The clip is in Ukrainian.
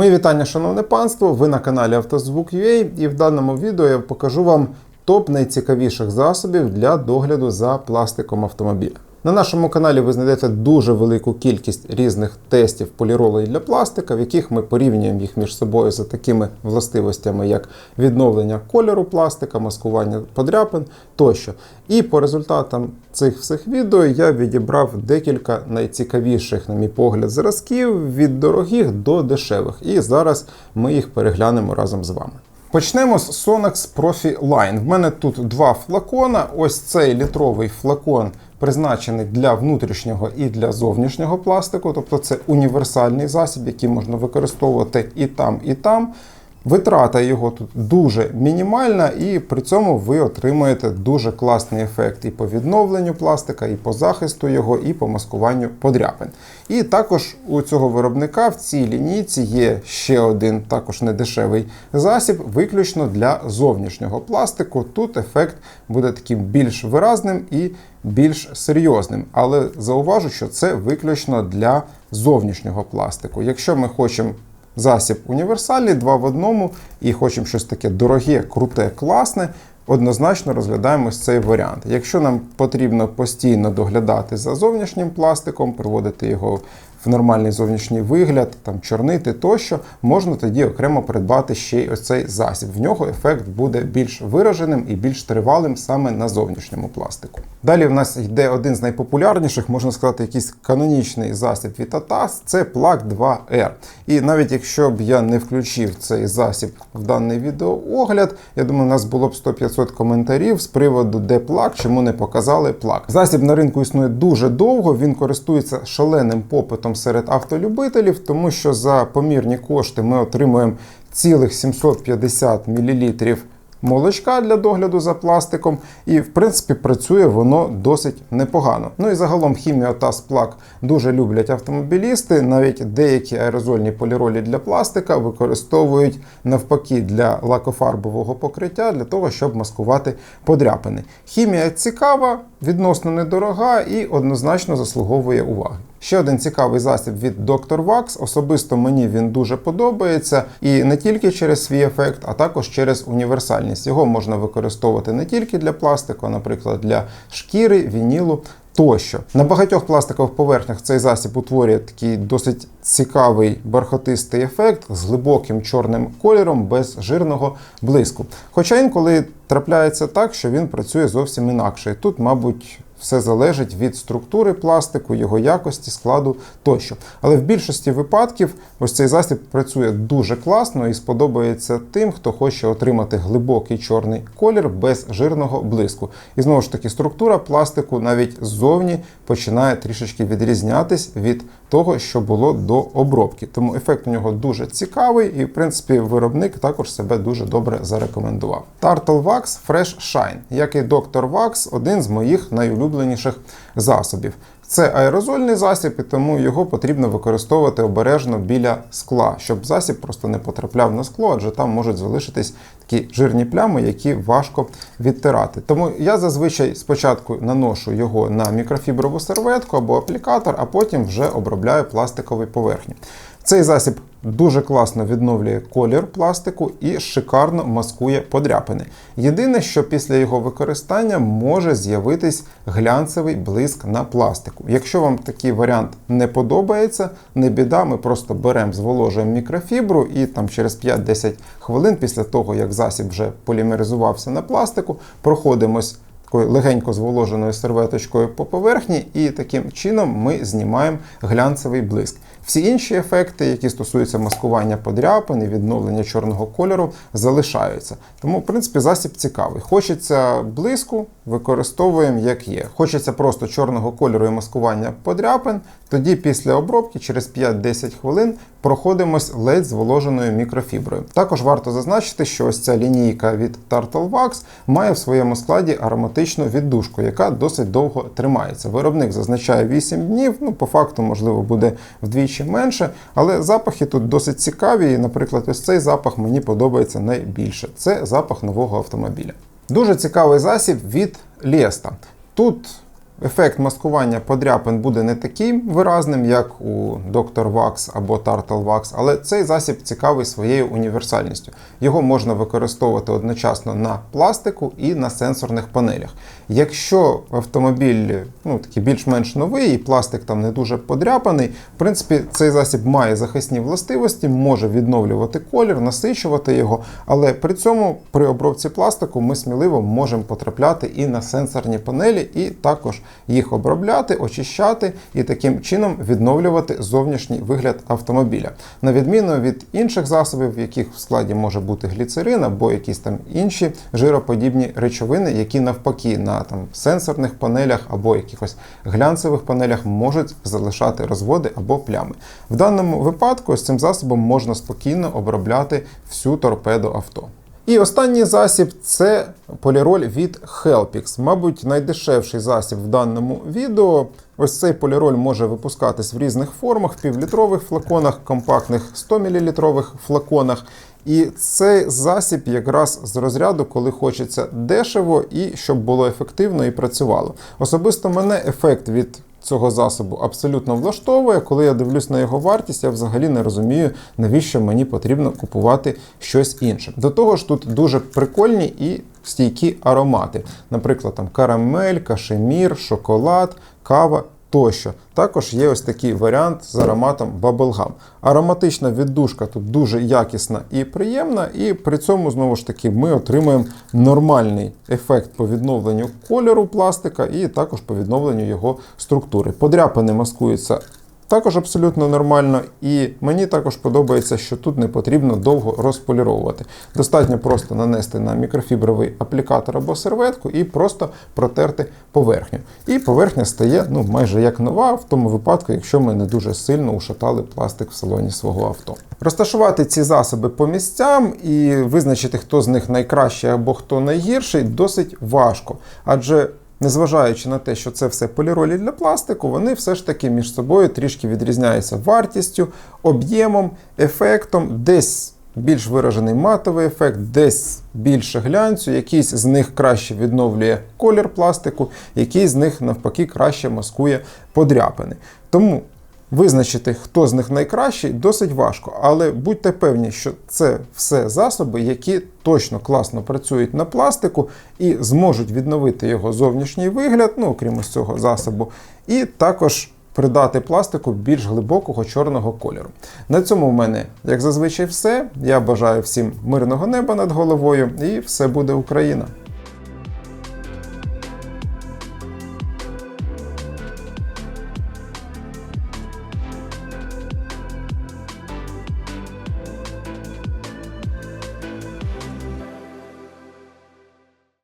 Мої вітання, шановне панство! Ви на каналі Автозвук.ua і в даному відео я покажу вам топ найцікавіших засобів для догляду за пластиком автомобіля. На нашому каналі ви знайдете дуже велику кількість різних тестів поліролей для пластика, в яких ми порівнюємо їх між собою за такими властивостями, як відновлення кольору пластика, маскування подряпин тощо. І по результатам цих всіх відео я відібрав декілька найцікавіших, на мій погляд, зразків від дорогих до дешевих. І зараз ми їх переглянемо разом з вами. Почнемо з Sonax Profi Line. В мене тут два флакона. Ось цей літровий флакон призначений для внутрішнього і для зовнішнього пластику. Тобто це універсальний засіб, який можна використовувати і там, і там. Витрата його тут дуже мінімальна, і при цьому ви отримаєте дуже класний ефект і по відновленню пластика, і по захисту його, і по маскуванню подряпин. І також у цього виробника в цій лінійці є ще один також недешевий засіб, виключно для зовнішнього пластику. Тут ефект буде таким більш виразним і більш серйозним. Але зауважу, що це виключно для зовнішнього пластику. Якщо ми хочемо засіб універсальний, два в одному, і хочемо щось таке дороге, круте, класне. Однозначно розглядаємо ось цей варіант. Якщо нам потрібно постійно доглядати за зовнішнім пластиком, приводити його в нормальний зовнішній вигляд, там чорнити тощо, можна тоді окремо придбати ще й ось цей засіб. В нього ефект буде більш вираженим і більш тривалим саме на зовнішньому пластику. Далі в нас йде один з найпопулярніших, можна сказати, якийсь канонічний засіб від ATAS, це Plug 2R. І навіть якщо б я не включив цей засіб в даний відеоогляд, я думаю, у нас було б 100-500 коментарів з приводу, де плак, чому не показали плак. Засіб на ринку існує дуже довго, він користується шаленим попитом серед автолюбителів, тому що за помірні кошти ми отримуємо цілих 750 мл молочка для догляду за пластиком, і в принципі працює воно досить непогано. Ну і загалом хімію та сплак дуже люблять автомобілісти. Навіть деякі аерозольні поліролі для пластика використовують навпаки для лакофарбового покриття для того, щоб маскувати подряпини. Хімія цікава, відносно недорога і однозначно заслуговує уваги. Ще один цікавий засіб від Dr. Wax. Особисто мені він дуже подобається, і не тільки через свій ефект, а також через універсальність. Його можна використовувати не тільки для пластику, а, наприклад, для шкіри, вінілу. Тощо на багатьох пластикових поверхнях цей засіб утворює такий досить цікавий бархатистий ефект з глибоким чорним кольором без жирного блиску. Хоча інколи трапляється так, що він працює зовсім інакше. І Тут, мабуть, все залежить від структури пластику, його якості, складу тощо. Але в більшості випадків ось цей засіб працює дуже класно і сподобається тим, хто хоче отримати глибокий чорний колір без жирного блиску. І знову ж таки, структура пластику навіть ззовні починає трішечки відрізнятись від того, що було до обробки. Тому ефект у нього дуже цікавий, і в принципі виробник також себе дуже добре зарекомендував. Turtle Wax Fresh Shine, як і Dr. Wax, один з моїх найулюбленіших засобів. Це аерозольний засіб, і тому його потрібно використовувати обережно біля скла, щоб засіб просто не потрапляв на скло, адже там можуть залишитись такі жирні плями, які важко відтирати. Тому я зазвичай спочатку наношу його на мікрофіброву серветку або аплікатор, а потім вже обробляю пластикові поверхні. Цей засіб дуже класно відновлює колір пластику і шикарно маскує подряпини. Єдине, що після його використання може з'явитись глянцевий блиск на пластику. Якщо вам такий варіант не подобається, не біда, ми просто беремо, зволожуємо мікрофібру і там через 5-10 хвилин після того, як засіб вже полімеризувався на пластику, проходимось такою легенько зволоженою серветочкою по поверхні, і таким чином ми знімаємо глянцевий блиск. Всі інші ефекти, які стосуються маскування подряпин і відновлення чорного кольору, залишаються. Тому, в принципі, засіб цікавий. Хочеться блиску, використовуємо як є. Хочеться просто чорного кольору і маскування подряпин. Тоді після обробки через 5-10 хвилин проходимось ледь зволоженою мікрофіброю. Також варто зазначити, що ось ця лінійка від Turtle Wax має в своєму складі ароматичну віддушку, яка досить довго тримається. Виробник зазначає 8 днів, ну по факту, можливо, буде вдвічі менше, але запахи тут досить цікаві. І, наприклад, ось цей запах мені подобається найбільше. Це запах нового автомобіля. Дуже цікавий засіб від Лєста. Тут ефект маскування подряпин буде не таким виразним, як у Dr. Wax або Turtle Wax, але цей засіб цікавий своєю універсальністю. Його можна використовувати одночасно на пластику і на сенсорних панелях. Якщо автомобіль ну, такий більш-менш новий і пластик там не дуже подряпаний, в принципі, цей засіб має захисні властивості, може відновлювати колір, насичувати його, але при цьому при обробці пластику ми сміливо можемо потрапляти і на сенсорні панелі, і також їх обробляти, очищати і таким чином відновлювати зовнішній вигляд автомобіля. На відміну від інших засобів, в яких в складі може бути гліцерин або якісь там інші жироподібні речовини, які навпаки на там сенсорних панелях або якихось глянцевих панелях можуть залишати розводи або плями. В даному випадку з цим засобом можна спокійно обробляти всю торпеду авто. І останній засіб це поліроль від Helpix. Мабуть, найдешевший засіб в даному відео. Ось цей поліроль може випускатись в різних формах: півлітрових флаконах, компактних 100 мл флаконах. І цей засіб якраз з розряду, коли хочеться дешево і щоб було ефективно і працювало. Особисто мене ефект від цього засобу абсолютно влаштовує. Коли я дивлюсь на його вартість, я взагалі не розумію, навіщо мені потрібно купувати щось інше. До того ж, тут дуже прикольні і стійкі аромати. Наприклад, там карамель, кашемір, шоколад, кава. Тощо. Також є ось такий варіант з ароматом Bubblegum. Ароматична віддушка тут дуже якісна і приємна, і при цьому, знову ж таки, ми отримуємо нормальний ефект по відновленню кольору пластика і також по відновленню його структури. Подряпини маскуються також абсолютно нормально, і мені також подобається, що тут не потрібно довго розполіровувати. Достатньо просто нанести на мікрофібровий аплікатор або серветку і просто протерти поверхню. І поверхня стає ну, майже як нова, в тому випадку, якщо ми не дуже сильно ушатали пластик в салоні свого авто. Розташувати ці засоби по місцям і визначити, хто з них найкращий або хто найгірший, досить важко. Адже Незважаючи на те, що це все поліролі для пластику, вони все ж таки між собою трішки відрізняються вартістю, об'ємом, ефектом, десь більш виражений матовий ефект, десь більше глянцю, якийсь з них краще відновлює колір пластику, якийсь з них навпаки краще маскує подряпини. Тому Визначити, хто з них найкращий, досить важко, але будьте певні, що це все засоби, які точно класно працюють на пластику і зможуть відновити його зовнішній вигляд, ну окрім ось цього засобу, і також придати пластику більш глибокого чорного кольору. На цьому в мене, як зазвичай, все. Я бажаю всім мирного неба над головою, і все буде Україна!